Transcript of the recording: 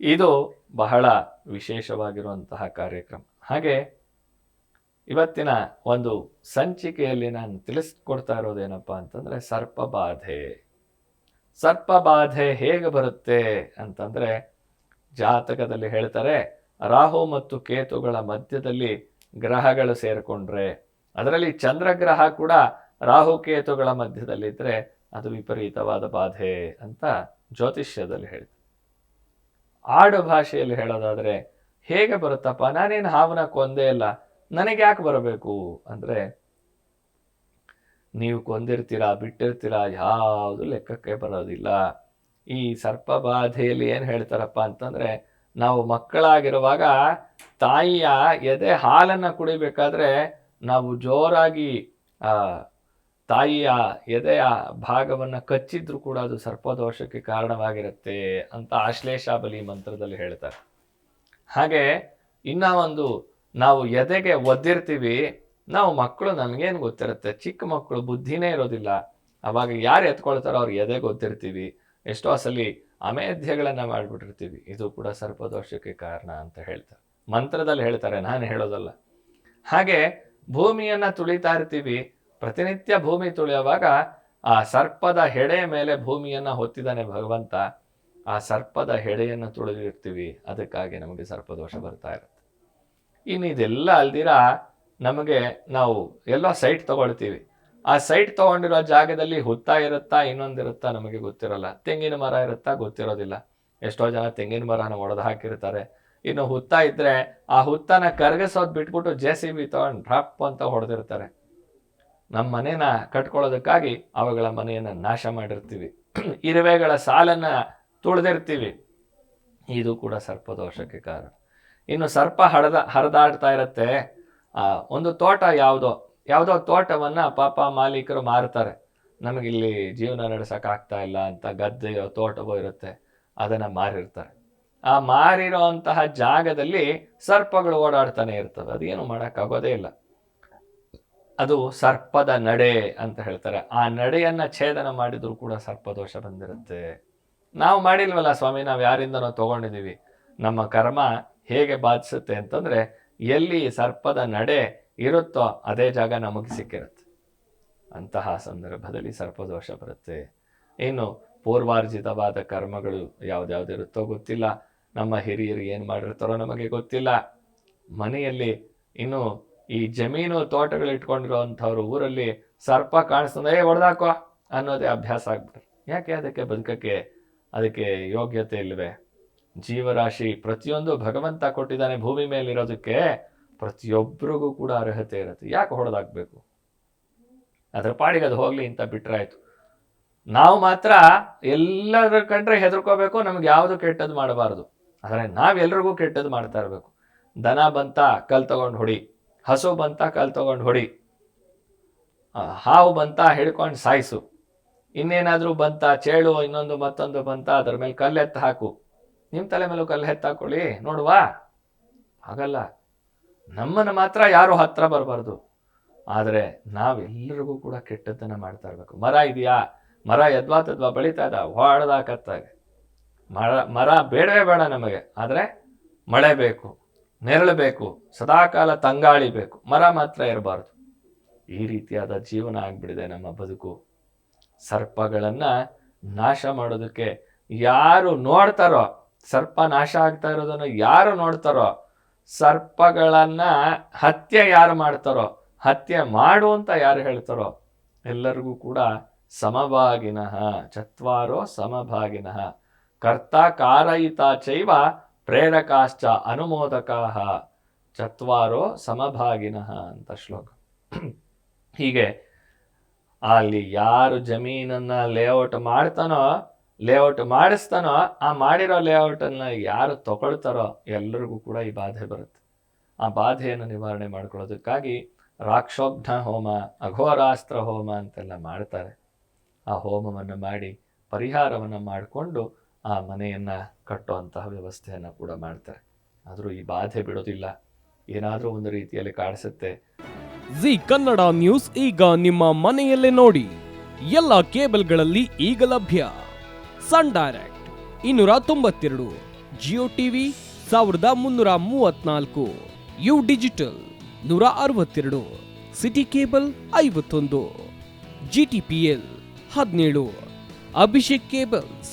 ಇದು ಬಹಳ ವಿಶೇಷವಾಗಿರುವಂತಹ ಕಾರ್ಯಕ್ರಮ. ಹಾಗೆ ಇವತ್ತಿನ ಒಂದು ಸಂಚಿಕೆಯಲ್ಲಿ ನಾನು ತಿಳಿಸ್ಕೊಡ್ತಾ ಇರೋದೇನಪ್ಪ ಅಂತಂದ್ರೆ ಸರ್ಪಬಾಧೆ. ಸರ್ಪಬಾಧೆ ಹೇಗೆ ಬರುತ್ತೆ ಅಂತಂದ್ರೆ ಜಾತಕದಲ್ಲಿ ಹೇಳ್ತಾರೆ, ರಾಹು ಮತ್ತು ಕೇತುಗಳ ಮಧ್ಯದಲ್ಲಿ ಗ್ರಹಗಳು ಸೇರಿಕೊಂಡ್ರೆ, ಅದರಲ್ಲಿ ಚಂದ್ರಗ್ರಹ ಕೂಡ ರಾಹು ಕೇತುಗಳ ಮಧ್ಯದಲ್ಲಿದ್ದರೆ ಅದು ವಿಪರೀತವಾದ ಬಾಧೆ ಅಂತ ಜ್ಯೋತಿಷ್ಯದಲ್ಲಿ ಹೇಳ್ತಾರೆ. ಆಡು ಭಾಷೆಯಲ್ಲಿ ಹೇಳೋದಾದ್ರೆ, ಹೇಗೆ ಬರುತ್ತಪ್ಪ? ನಾನೇನು ಹಾವನ ಕೊಂದೇ ಇಲ್ಲ ನನಗೆ ಯಾಕೆ ಬರಬೇಕು? ಅಂದ್ರೆ, ನೀವು ಕೊಂದಿರ್ತೀರಾ, ಬಿಟ್ಟಿರ್ತೀರಾ, ಯಾವುದು ಲೆಕ್ಕಕ್ಕೆ ಬರೋದಿಲ್ಲ. ಈ ಸರ್ಪಬಾಧೆಯಲ್ಲಿ ಏನು ಹೇಳ್ತಾರಪ್ಪ ಅಂತಂದ್ರೆ, ನಾವು ಮಕ್ಕಳಾಗಿರುವಾಗ ತಾಯಿಯ ಎದೆ ಹಾಲನ್ನ ಕುಡಿಬೇಕಾದ್ರೆ ನಾವು ಜೋರಾಗಿ, ಆ ತಾಯಿಯ ಎದೆಯ ಭಾಗವನ್ನ ಕಚ್ಚಿದ್ರೂ ಕೂಡ ಅದು ಸರ್ಪದೋಷಕ್ಕೆ ಕಾರಣವಾಗಿರುತ್ತೆ ಅಂತ ಆಶ್ಲೇಷಾಬಲಿ ಮಂತ್ರದಲ್ಲಿ ಹೇಳ್ತಾರೆ. ಹಾಗೆ ಇನ್ನ ಒಂದು ನಾವು ಎದೆಗೆ ಒದ್ದಿರ್ತೀವಿ, ನಾವು ಮಕ್ಕಳು ನಮಗೇನು ಗೊತ್ತಿರುತ್ತೆ? ಚಿಕ್ಕ ಮಕ್ಕಳು ಬುದ್ಧಿನೇ ಇರೋದಿಲ್ಲ. ಅವಾಗ ಯಾರು ಎತ್ಕೊಳ್ತಾರೋ ಅವ್ರು ಎದೆಗೆ ಒದ್ದಿರ್ತೀವಿ. ಎಷ್ಟೋ ಸಲಿ ಅಮೇಧ್ಯಗಳನ್ನ ಮಾಡಿಬಿಟ್ಟಿರ್ತೀವಿ. ಇದು ಕೂಡ ಸರ್ಪದೋಷಕ್ಕೆ ಕಾರಣ ಅಂತ ಹೇಳ್ತಾರೆ. ಮಂತ್ರದಲ್ಲಿ ಹೇಳ್ತಾರೆ, ನಾನು ಹೇಳೋದಲ್ಲ. ಹಾಗೆ ಭೂಮಿಯನ್ನು ತುಳಿತಾ ಇರ್ತೀವಿ. ಪ್ರತಿನಿತ್ಯ ಭೂಮಿ ತುಳಿಯುವಾಗ ಆ ಸರ್ಪದ ಹೆಡೆ ಮೇಲೆ ಭೂಮಿಯನ್ನ ಹೊತ್ತಿದ್ದಾನೆ ಭಗವಂತ. ಆ ಸರ್ಪದ ಹೆಡೆಯನ್ನು ತುಳಿದಿರ್ತೀವಿ. ಅದಕ್ಕಾಗಿ ನಮಗೆ ಸರ್ಪದೋಷ ಬರ್ತಾ ಇರುತ್ತೆ. ಇನ್ನು ಇದೆಲ್ಲ ಅಲ್ದಿರ ನಮಗೆ ನಾವು ಎಲ್ಲೋ ಸೈಟ್ ತಗೊಳ್ತೀವಿ. ಆ ಸೈಟ್ ತಗೊಂಡಿರೋ ಜಾಗದಲ್ಲಿ ಹುತ್ತ ಇರುತ್ತಾ ಇನ್ನೊಂದಿರುತ್ತಾ ನಮಗೆ ಗೊತ್ತಿರಲ್ಲ. ತೆಂಗಿನ ಮರ ಇರುತ್ತಾ ಗೊತ್ತಿರೋದಿಲ್ಲ. ಎಷ್ಟೋ ಜನ ತೆಂಗಿನ ಮರನ ಒಡೆದು ಹಾಕಿರ್ತಾರೆ. ಇನ್ನು ಹುತ್ತ ಇದ್ರೆ ಆ ಹುತ್ತನ ಕರಗಿಸೋದು ಬಿಟ್ಬಿಟ್ಟು ಜೆ ಸಿ ಬಿ ತಗೊಂಡು ಡ್ರಾಪ್ ಅಂತ ಹೊಡೆದಿರ್ತಾರೆ. ನಮ್ಮ ಮನೇನ ಕಟ್ಕೊಳ್ಳೋದಕ್ಕಾಗಿ ಅವುಗಳ ಮನೆಯನ್ನ ನಾಶ ಮಾಡಿರ್ತೀವಿ. ಇರುವೆಗಳ ಸಾಲನ್ನ ತುಳಿದಿರ್ತೀವಿ. ಇದು ಕೂಡ ಸರ್ಪದೋಷಕ್ಕೆ ಕಾರಣ. ಇನ್ನು ಸರ್ಪ ಹಡದ, ಹರಿದಾಡ್ತಾ ಇರತ್ತೆ. ಒಂದು ತೋಟ ಯಾವುದೋ ಯಾವುದೋ ತೋಟವನ್ನ ಪಾಪ ಮಾಲೀಕರು ಮಾರ್ತಾರೆ. ನಮಗಿಲ್ಲಿ ಜೀವನ ನಡೆಸೋಕ್ಕಾಗ್ತಾ ಇಲ್ಲ ಅಂತ ಗದ್ದೆಯೋ ತೋಟವೋ ಇರುತ್ತೆ, ಅದನ್ನ ಮಾರಿರ್ತಾರೆ. ಆ ಮಾರಿರೋ ಅಂತಹ ಜಾಗದಲ್ಲಿ ಸರ್ಪಗಳು ಓಡಾಡ್ತಾನೆ ಇರ್ತದೆ ಅದೇನು ಮಾಡೋಕ್ಕಾಗೋದೇ ಇಲ್ಲ. ಅದು ಸರ್ಪದ ನಡೆ ಅಂತ ಹೇಳ್ತಾರೆ. ಆ ನಡೆಯನ್ನು ಛೇದನ ಮಾಡಿದರೂ ಕೂಡ ಸರ್ಪದೋಷ ಬಂದಿರುತ್ತೆ. ನಾವು ಮಾಡಿಲ್ವಲ್ಲ ಸ್ವಾಮಿ, ನಾವು ಯಾರಿಂದನೋ ತಗೊಂಡಿದೀವಿ. ನಮ್ಮ ಕರ್ಮ ಹೇಗೆ ಬಾಧಿಸುತ್ತೆ ಅಂತಂದರೆ, ಎಲ್ಲಿ ಸರ್ಪದ ನಡೆ ಇರುತ್ತೋ ಅದೇ ಜಾಗ ನಮಗೆ ಸಿಕ್ಕಿರುತ್ತೆ. ಅಂತಹ ಸಂದರ್ಭದಲ್ಲಿ ಸರ್ಪದೋಷ ಬರುತ್ತೆ. ಇನ್ನು ಪೂರ್ವಾರ್ಜಿತವಾದ ಕರ್ಮಗಳು ಯಾವ್ದ್ಯಾವ್ದಿರುತ್ತೋ ಗೊತ್ತಿಲ್ಲ. ನಮ್ಮ ಹಿರಿಯರು ಏನು ಮಾಡಿರ್ತಾರೋ ನಮಗೆ ಗೊತ್ತಿಲ್ಲ. ಮನೆಯಲ್ಲಿ ಇನ್ನು ಈ ಜಮೀನು ತೋಟಗಳು ಇಟ್ಕೊಂಡಿರೋವಂಥವ್ರು ಊರಲ್ಲಿ ಸರ್ಪ ಕಾಣಿಸ್ತಂದ್ರೆ, ಏ ಹೊಡೆದಾಕೋ ಅನ್ನೋದೇ ಅಭ್ಯಾಸ ಆಗ್ಬಿಟ್ರೆ ಯಾಕೆ ಅದಕ್ಕೆ ಬದುಕಕ್ಕೆ ಅದಕ್ಕೆ ಯೋಗ್ಯತೆ ಇಲ್ಲವೇ? ಜೀವರಾಶಿ ಪ್ರತಿಯೊಂದು ಭಗವಂತ ಕೊಟ್ಟಿದ್ದಾನೆ ಭೂಮಿ ಮೇಲಿರೋದಕ್ಕೆ ಪ್ರತಿಯೊಬ್ಬರಿಗೂ ಕೂಡ ಅರ್ಹತೆ ಇರುತ್ತೆ. ಯಾಕೆ ಹೊಡೆದಾಕ್ಬೇಕು? ಅದರ ಪಾಡಿಗೆ ಅದು ಹೋಗ್ಲಿ ಇಂಥ ಬಿಟ್ರಾಯ್ತು ನಾವು ಮಾತ್ರ ಎಲ್ಲರ ಕಂಡ್ರೆ ಹೆದರ್ಕೋಬೇಕು, ನಮ್ಗೆ ಯಾವುದು ಕೆಟ್ಟದ್ದು ಮಾಡಬಾರದು. ಆದರೆ ನಾವೆಲ್ರಿಗೂ ಕೆಟ್ಟದ್ದು ಮಾಡ್ತಾ ಇರಬೇಕು. ದನ ಬಂತ ಕಲ್ ತಗೊಂಡು ಹೊಡಿ. ಹಸು ಬಂತ ಕಲ್ ತಗೊಂಡು ಹೊಡಿ. ಹಾವು ಬಂತ ಹಿಡ್ಕೊಂಡು ಸಾಯಿಸು. ಇನ್ನೇನಾದರೂ ಬಂತ ಚೇಳು, ಇನ್ನೊಂದು ಮತ್ತೊಂದು ಬಂತ, ಅದ್ರ ಮೇಲೆ ಕಲ್ಲೆತ್ತು ಹಾಕು. ನಿಮ್ಮ ತಲೆ ಮೇಲೂ ಕಲ್ಲು ಎತ್ತಾಕೊಳ್ಳಿ ನೋಡುವಾ. ಹಾಗಲ್ಲ. ನಮ್ಮನ್ನು ಮಾತ್ರ ಯಾರು ಹತ್ರ ಬರಬಾರ್ದು. ಆದರೆ ನಾವೆಲ್ಲರಿಗೂ ಕೂಡ ಕೆಟ್ಟದ್ದನ್ನು ಮಾಡ್ತಾ ಇರಬೇಕು. ಮರ ಇದೆಯಾ? ಮರ ಯದ್ವಾ ತದ್ವಾ ಬೆಳೀತಾ ಇದ್ದ ಹೊಡೆದಾಕತ್ತಾಗ ಮರ ಮರ ಬೇಡವೇ ಬೇಡ ನಮಗೆ. ಆದರೆ ಮಳೆ ಬೇಕು. ನೆರಳು ಬೇಕು ಸದಾಕಾಲ ತಂಗಾಳಿ ಬೇಕು ಮರ ಮಾತ್ರ ಇರಬಾರ್ದು. ಈ ರೀತಿಯಾದ ಜೀವನ ಆಗ್ಬಿಡಿದೆ ನಮ್ಮ ಬದುಕು. ಸರ್ಪಗಳನ್ನ ನಾಶ ಮಾಡೋದಕ್ಕೆ ಯಾರು ನೋಡ್ತಾರೋ, ಸರ್ಪ ನಾಶ ಆಗ್ತಾ ಇರೋದನ್ನು ಯಾರು ನೋಡ್ತಾರೋ, ಸರ್ಪಗಳನ್ನ ಹತ್ಯೆ ಯಾರು ಮಾಡ್ತಾರೋ, ಹತ್ಯೆ ಮಾಡು ಅಂತ ಯಾರು ಹೇಳ್ತಾರೋ, ಎಲ್ಲರಿಗೂ ಕೂಡ ಸಮಭಾಗಿನಃ, ಚತ್ವಾರೋ ಸಮಭಾಗಿನಃ. ಕರ್ತ ಕಾರಯಿತ ಚೈವ ಪ್ರೇರಕಾಶ್ಚ ಅನುಮೋದಕಾಹ ಚತ್ವಾರೋ ಸಮಭಾಗಿನಃ ಅಂತ ಶ್ಲೋಕ. ಹೀಗೆ ಅಲ್ಲಿ ಯಾರು ಜಮೀನನ್ನ ಲೇಔಟ್ ಮಾಡ್ತಾನೋ ಲೇಔಟ್ ಮಾಡಿಸ್ತಾನೋ, ಆ ಮಾಡಿರೋ ಲೇಔಟನ್ನು ಯಾರು ತಗೊಳ್ತಾರೋ ಎಲ್ಲರಿಗೂ ಕೂಡ ಈ ಬಾಧೆ ಬರುತ್ತೆ. ಆ ಬಾಧೆಯನ್ನು ನಿವಾರಣೆ ಮಾಡ್ಕೊಳ್ಳೋದಕ್ಕಾಗಿ ರಾಕ್ಷೋಘ್ನ ಹೋಮ, ಅಘೋರಾಸ್ತ್ರ ಹೋಮ ಅಂತೆಲ್ಲ ಮಾಡ್ತಾರೆ. ಆ ಹೋಮವನ್ನು ಮಾಡಿ, ಪರಿಹಾರವನ್ನು ಮಾಡಿಕೊಂಡು ಆ ಮನೆಯನ್ನು ಕಟ್ಟುವಂತಹ ವ್ಯವಸ್ಥೆಯನ್ನು ಕೂಡ ಮಾಡ್ತಾರೆ. ಆದರೂ ಈ ಬಾಧೆ ಬಿಡೋದಿಲ್ಲ. ಏನಾದರೂ ಒಂದು ರೀತಿಯಲ್ಲಿ ಕಾಣಿಸುತ್ತೆ. ಜಿ ಕನ್ನಡ ನ್ಯೂಸ್ ಈಗ ನಿಮ್ಮ ಮನೆಯಲ್ಲೇ ನೋಡಿ. ಎಲ್ಲ ಕೇಬಲ್ಗಳಲ್ಲಿ ಈಗ ಲಭ್ಯ. ಸನ್ ಡೈರೆಕ್ಟ್ ಇನ್ನೂರ ತೊಂಬತ್ತೆರಡು, ಜಿಯೋ ಟಿವಿ ಸಾವಿರದ ಮುನ್ನೂರ ಮೂವತ್ನಾಲ್ಕು, ಯು ಡಿಜಿಟಲ್ ನೂರ ಅರವತ್ತೆರಡು, ಸಿಟಿ ಕೇಬಲ್ ಐವತ್ತೊಂದು, ಜಿ ಟಿ ಪಿ ಎಲ್ ಹದಿನೇಳು, ಅಭಿಷೇಕ್ ಕೇಬಲ್ಸ್